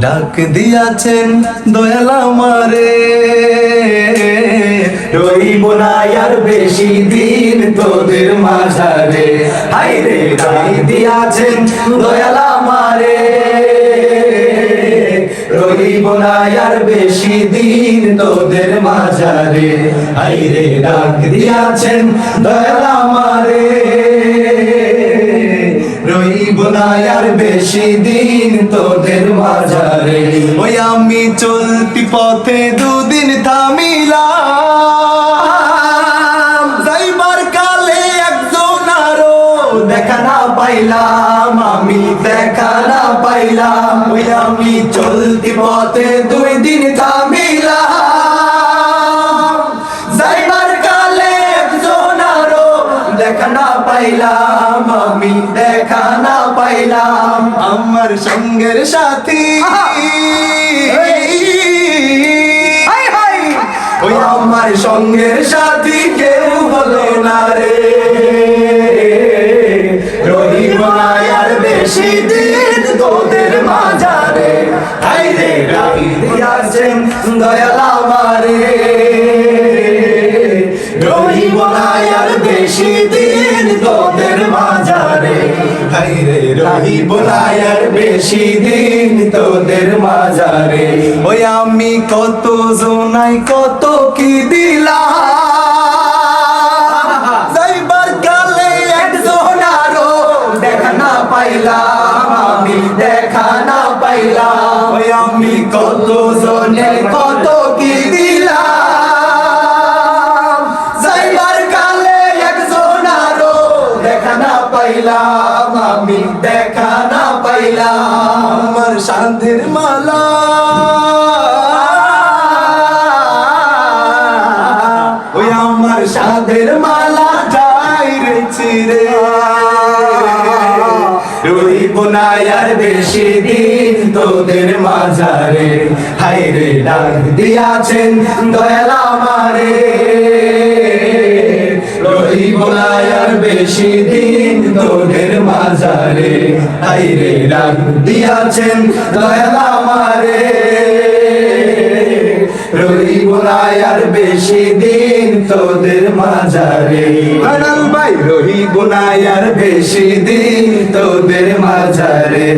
ডাক দিয়াছেন দয়াল আমারে। রইব না আর বেশি দিন তোদের মাঝারে। হাই রে, ডাক দিয়াছেন দয়াল আমারে। রইব না আর বেশি দিন তোদের মাঝারে। হাই রে, ডাক দিয়াছেন দয়াল না আর বেশি দিন তোদের মাঝারে। ওই আমি চলতি পথে দুদিন থামিলাম। যাইবার কালে একজন আরও দেখা পাইলাম। আমি দেখা না পাইলাম। ওই আমি চলতি পথে দুই দিন থামিলাম দেখা না পাইলাম আমি দেখা না পাইলাম। আমার সঙ্গের সাথী। ওই আমার সঙ্গের সাথী কেউ হলো না রে। রহিব না আর বেশি দিন তোদের মাঝারে। হাই রে রাহি দিয়াছেন দয়াল আমারে। আর বেশি দিন তোদের মাঝারে। হাই রে রহিব আর বেশি দিন তোদের মাঝারে। ওই আমি কত জোনাই, কত কি দিলাম? যাইবার কালে একজন আরও দেখা না পাইলাম, আমি দেখা না পাইলাম। ওই আমি কত জনে, কত আমি দেখা না পাইলাম। আমার সাধের মালা। ওই আমার সাধের মালা যাই রে চিরে। রইব না আর বেশি দিন তোদের মাঝারে। হাই রে ডাক দিয়াছেন দয়াল আমারে। রইব না আর বেশি দিন তোদের মাঝারে। হাই রে ডাক দিয়াছেন দয়াল আমারে। রইব না আর বেশি দিন তোদের মাঝারে। আনাল না আর বেশি দিন তোদের মাঝারে।